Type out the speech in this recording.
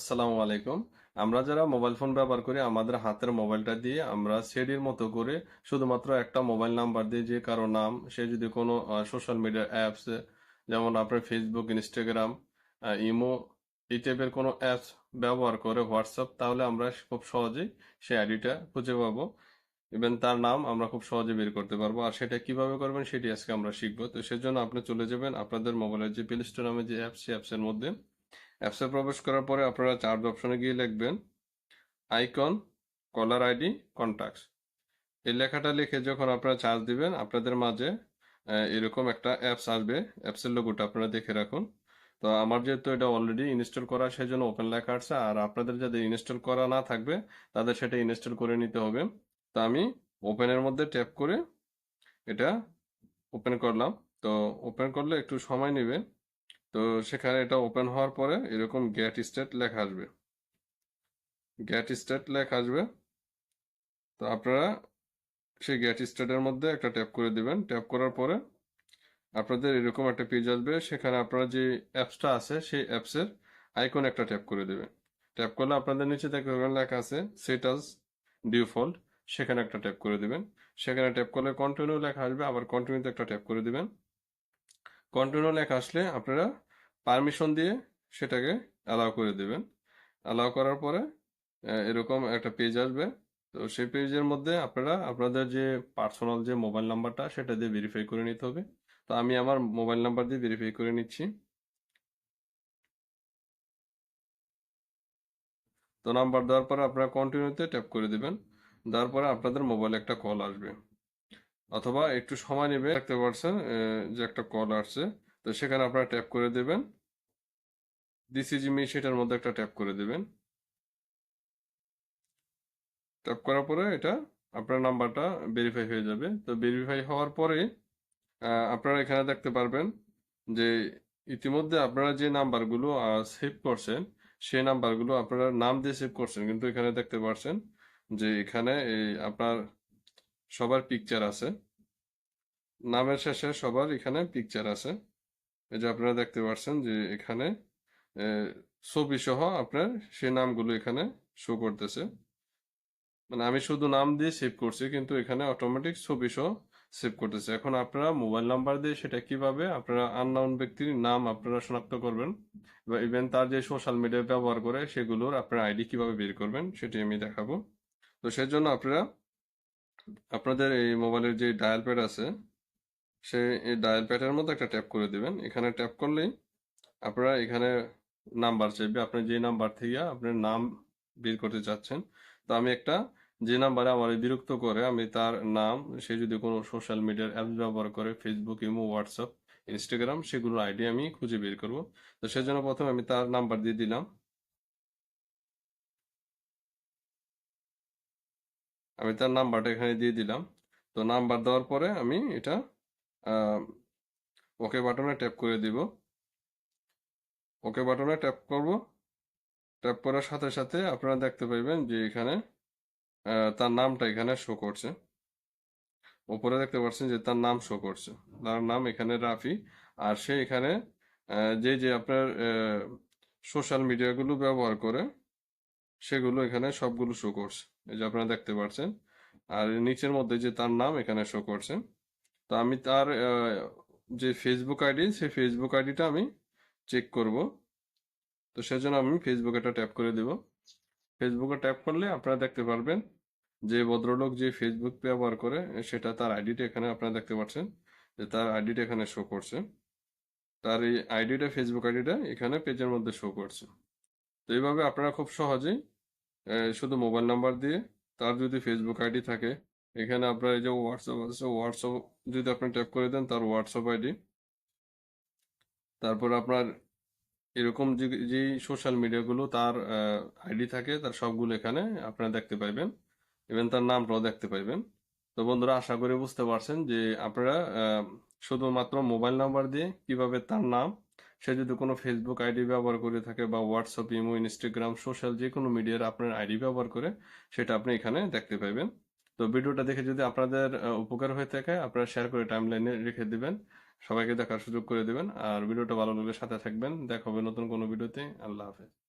আসসালামু আলাইকুম। আমরা যারা মোবাইল ফোন ব্যবহার করি, আমাদের হাতের মোবাইলটা দিয়ে আমরা সিডির মতো করে শুধুমাত্র একটা মোবাইল নাম্বার দিয়ে যে কারও নাম, সে যদি কোনো সোশ্যাল মিডিয়া অ্যাপস যেমন আপনার ফেসবুক ইনস্টাগ্রাম ইমো এই টাইপের কোনো অ্যাপস ব্যবহার করে হোয়াটসঅ্যাপ তাহলে আমরা খুব সহজেই সেই আইডিটা খুঁজে পাবো। ইভেন তার নাম আমরা খুব সহজে বের করতে পারব। আর সেটা কীভাবে করবেন, সেটি আজকে আমরা শিখব। তো সেজন্য আপনি চলে যাবেন আপনাদের মোবাইলের যে প্লে স্টোর নামে যে অ্যাপস অ্যাপসের মধ্যে। অ্যাপসে প্রবেশ করার পরে আপনারা চার্জ অপশনে গিয়ে লিখবেন আইকন, কলার আইডি কন্টাক্টস এই লেখাটা লিখে যখন আপনারা চার্জ দিবেন, আপনাদের মাঝে এরকম একটা অ্যাপস আসবে। অ্যাপসের লোগোটা আপনারা দেখে রাখুন। তো আমার যেহেতু এটা অলরেডি ইনস্টল করা সেই জন্য ওপেন লেখা আছে। আর আপনাদের যাদের ইনস্টল করা না থাকবে, তাদের সেটা ইনস্টল করে নিতে হবে। তো আমি ওপেনের মধ্যে ট্যাপ করে এটা ওপেন করলাম। তো ওপেন করলে একটু সময় নেবে। তো সেখানে এটা ওপেন হওয়ার পরে এরকম গেট স্টেট লেখা আসবে। গেট স্টেট লেখা আসবে। তো আপনারা সেই গেট স্টেটের মধ্যে একটা ট্যাপ করে দিবেন। ট্যাপ করার পরে আপনাদের এরকম একটা পেজ আসবে। সেখানে আপনারা যে অ্যাপসটা আছে, সেই অ্যাপসের আইকন একটা ট্যাপ করে দেবেন। ট্যাপ করলে আপনাদের নিচে দেখতে পাবেন লেখা আছে সেট আস ডিফল্ট সেখানে একটা ট্যাপ করে দিবেন। সেখানে ট্যাপ করলে কন্টিনিউ লেখা আসবে। আবার কন্টিনিউতে একটা ট্যাপ করে দিবেন। কন্টিনিউ লেখা আসলে আপনারা পারমিশন দিয়ে সেটাকে অ্যালাউ করে দেবেন। অ্যালাউ করার পরে এরকম একটা পেজ আসবে। তো সেই পেজের মধ্যে আপনারা, আপনাদের যে পার্সোনাল যে মোবাইল নাম্বারটা সেটা দিয়ে ভেরিফাই করে নিতে হবে। তো আমি আমার মোবাইল নাম্বার দিয়ে ভেরিফাই করে নিচ্ছি। তো নাম্বার দেওয়ার পরে আপনারা কন্টিনিউতে ট্যাপ করে দেবেন। দেওয়ার পরে আপনাদের মোবাইলে একটা কল আসবে। অথবা একটু সময় নেবে, দেখতে পারছেন যে একটা কল আসছে। তো সেখানে আপনারা ট্যাপ করে দেবেন। দিস ইজ মি সেটার মধ্যে একটা ট্যাপ করে দেবেন। ট্যাপ করার পরে এটা আপনার নাম্বারটা ভেরিফাই হয়ে যাবে। তো ভেরিফাই হওয়ার পরে আপনারা এখানে দেখতে পারবেন যে ইতিমধ্যে আপনারা যে নাম্বারগুলো সেভ করছেন, সেই নাম্বারগুলো আপনারা নাম দিয়ে সেভ করছেন। কিন্তু এখানে দেখতে পারছেন যে এখানে আপনার সবার পিকচার আছে। নামের শেষে সবার এখানে পিকচার আছে। এই যে আপনারা দেখতে পাচ্ছেন যে এখানে ছবি সহ আপনার সে নামগুলো এখানে শো করতেছে। মানে আমি শুধু নাম দিয়ে সেভ করছি, কিন্তু এখানে অটোমেটিক ছবি সহ সেভ করতেছে। এখন আপনারা মোবাইল নাম্বার দিয়ে সেটা কীভাবে আপনারা আননোন ব্যক্তির নাম আপনারা শনাক্ত করবেন বা ইভেন তার যে সোশ্যাল মিডিয়া ব্যবহার করে সেগুলোর আপনার আইডি কীভাবে বের করবেন সেটি আমি দেখাবো। তো সেজন্য আপনারা আপনাদের এই মোবাইলের যে ডায়াল প্যাড আছে সেই এই ডায়াল প্যাডের মধ্যে একটা ট্যাপ করে দিবেন। এখানে ট্যাপ করলেই আপনারা এখানে নাম্বার চাইবে। আপনি যে নাম্বার থেকে আপনার নাম বের করতে চাচ্ছেন, তো আমি একটা যে নাম্বারে আমার বিরক্ত করে, আমি তার নাম, সে যদি কোনো সোশ্যাল মিডিয়ার অ্যাপস ব্যবহার করে ফেসবুক ইমো হোয়াটসঅ্যাপ ইনস্টাগ্রাম সেগুলোর আইডি আমি খুঁজে বের করব। তো সেজন্য প্রথমে আমি তার নাম্বার দিয়ে দিলাম। আমি তার নাম্বারটা এখানে দিয়ে দিলাম। তো নাম্বার দেওয়ার পরে আমি এটা ওকে বাটনে ট্যাপ করে দিব। ওকে বাটনে ট্যাপ করব। ট্যাপ করার সাথে সাথে আপনারা দেখতে পাইবেন যে এখানে তার নামটা এখানে শো করছে। ওপরে দেখতে পাচ্ছেন যে তার নাম শো করছে। তার নাম এখানে রাফি। আর সে এখানে যে যে আপনার সোশ্যাল মিডিয়াগুলো ব্যবহার করে সেগুলো এখানে সবগুলো শো করছে। এই যে আপনারা দেখতে পাচ্ছেন আর নিচের মধ্যে যে তার নাম এখানে শো করছে। তো আমি তার যে ফেসবুক আইডি সেই ফেসবুক আইডিটা আমি চেক করব। তো সেজন্য আমি ফেসবুকে একটা ট্যাপ করে দেব। ফেসবুকে ট্যাপ করলে আপনারা দেখতে পারবেন যে ভদ্রলোক যে ফেসবুক ব্যবহার করে, সেটা তার আইডিটা এখানে আপনারা দেখতে পাচ্ছেন যে তার আইডিটা এখানে শো করছে। তার এই আইডিটা ফেসবুক আইডিটা এখানে পেজের মধ্যে শো করছে। তো এইভাবে আপনারা খুব সহজেই শুধু মোবাইল নাম্বার দিয়ে, তার যদি ফেসবুক আইডি থাকে, এখানে আপনার এই যে হোয়াটসঅ্যাপ আছে হোয়াটসঅ্যাপ যদি আপনি ট্যাপ করে দেন, তার হোয়াটসঅ্যাপ আইডি তারপর আপনার এরকম যে সোশ্যাল মিডিয়াগুলো তার আইডি থাকে, তার সবগুলো এখানে আপনারা দেখতে পাইবেন ইভেন তার নামটাও দেখতে পাইবেন। তো বন্ধুরা, আশা করি বুঝতে পারছেন যে আপনারা শুধুমাত্র মোবাইল নাম্বার দিয়ে কীভাবে তার নাম সে যদি কোনো ফেসবুক আইডি ব্যবহার করে থাকে বা হোয়াটসঅ্যাপ ইমো ইনস্টাগ্রাম সোশ্যাল যে কোনো মিডিয়ার আপনার আইডি ব্যবহার করে, সেটা আপনি এখানে দেখতে পাবেন তো ভিডিওটা দেখে যদি আপনাদের উপকার হয়ে থাকে, আপনারা শেয়ার করে টাইম লাইনে রেখে দিবেন। সবাইকে দেখার সুযোগ করে দেবেন। আর ভিডিওটা ভালো লাগলে সাথে থাকবেন। দেখা হবে নতুন কোনো ভিডিওতে। আল্লাহ হাফেজ।